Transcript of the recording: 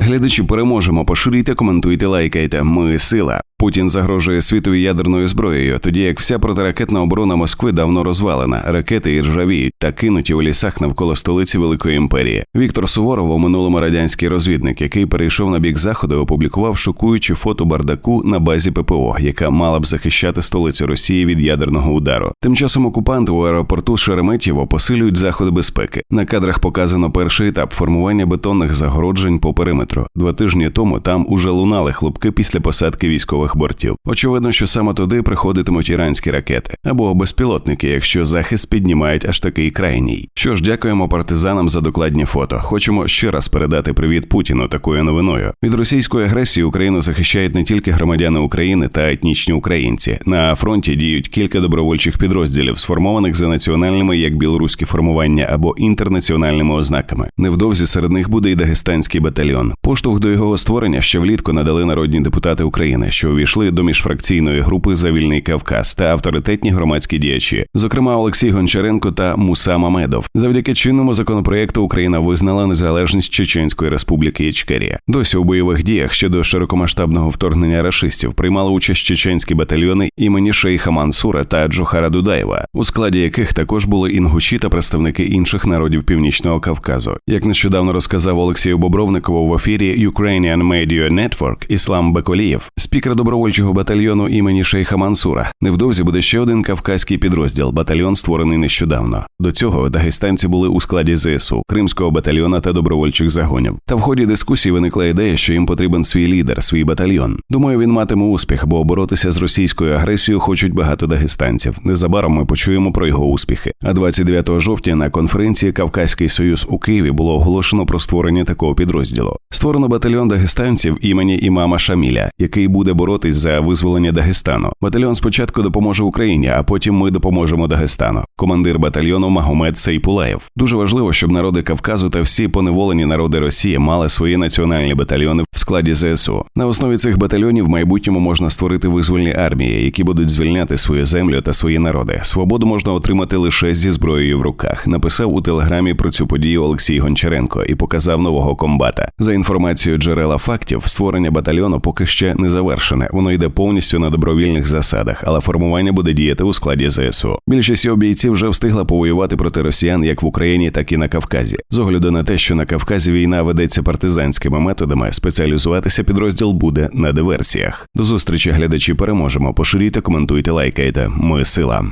Глядачі переможемо. Поширюйте, коментуйте, лайкайте. Ми сила. Путін загрожує світові ядерною зброєю, тоді як вся протиракетна оборона Москви давно розвалена, ракети і ржавіють та кинуті у лісах навколо столиці Великої імперії. Віктор Суворов у минулому радянський розвідник, який перейшов на бік заходу, опублікував шокуючі фото бардаку на базі ППО, яка мала б захищати столицю Росії від ядерного удару. Тим часом окупанти у аеропорту Шереметьєво посилюють заходи безпеки. На кадрах показано перший етап формування бетонних загороджень по периметру. Два тижні тому там уже лунали хлопки після посадки військових бортів. Очевидно, що саме туди приходитимуть іранські ракети або безпілотники, якщо захист піднімають аж такий крайній. Що ж, дякуємо партизанам за докладні фото. Хочемо ще раз передати привіт Путіну такою новиною. Від російської агресії Україну захищають не тільки громадяни України та етнічні українці. На фронті діють кілька добровольчих підрозділів, сформованих за національними як білоруські формування або інтернаціональними ознаками. Невдовзі серед них буде і дагестанський батальйон. Поштовх до його створення ще влітку надали народні депутати України, що увійшли до міжфракційної групи за вільний Кавказ та авторитетні громадські діячі, зокрема Олексій Гончаренко та Муса Мамедов. Завдяки чинному законопроекту Україна визнала незалежність Чеченської республіки Ічкерія. Досі у бойових діях щодо широкомасштабного вторгнення рашистів приймали участь чеченські батальйони імені Шейха Мансура та Джохара Дудаєва, у складі яких також були інгуші та представники інших народів Північного Кавказу. Як нещодавно розказав Олексію Бобровникову ефірі Ukrainian Media Network Іслам Беколієв, спікер добровольчого батальйону імені Шейха Мансура. Невдовзі буде ще один кавказький підрозділ. Батальйон створений нещодавно. До цього дагестанці були у складі ЗСУ, Кримського батальйона та добровольчих загонів. Та в ході дискусії виникла ідея, що їм потрібен свій лідер, свій батальйон. Думаю, він матиме успіх, бо боротися з російською агресією хочуть багато дагестанців. Незабаром ми почуємо про його успіхи. А 29 жовтня на конференції Кавказький Союз у Києві було оголошено про створення такого підрозділу. Створено батальйон дагестанців імені імама Шаміля, який буде боротись за визволення Дагестану. Батальйон спочатку допоможе Україні, а потім ми допоможемо Дагестану. Командир батальйону Магомед Сейпулаєв. Дуже важливо, щоб народи Кавказу та всі поневолені народи Росії мали свої національні батальйони в складі ЗСУ. На основі цих батальйонів в майбутньому можна створити визвольні армії, які будуть звільняти свою землю та свої народи. Свободу можна отримати лише зі зброєю в руках. Написав у телеграмі про цю подію Олексій Гончаренко і показав нового комбата. За інформацією джерела фактів, створення батальйону поки ще не завершене. Воно йде повністю на добровільних засадах, але формування буде діяти у складі ЗСУ. Більшість його бійців вже встигла повоювати проти росіян як в Україні, так і на Кавказі. З огляду на те, що на Кавказі війна ведеться партизанськими методами, спеціалізуватися підрозділ буде на диверсіях. До зустрічі глядачі переможемо. Поширюйте, коментуйте, лайкайте. Ми сила.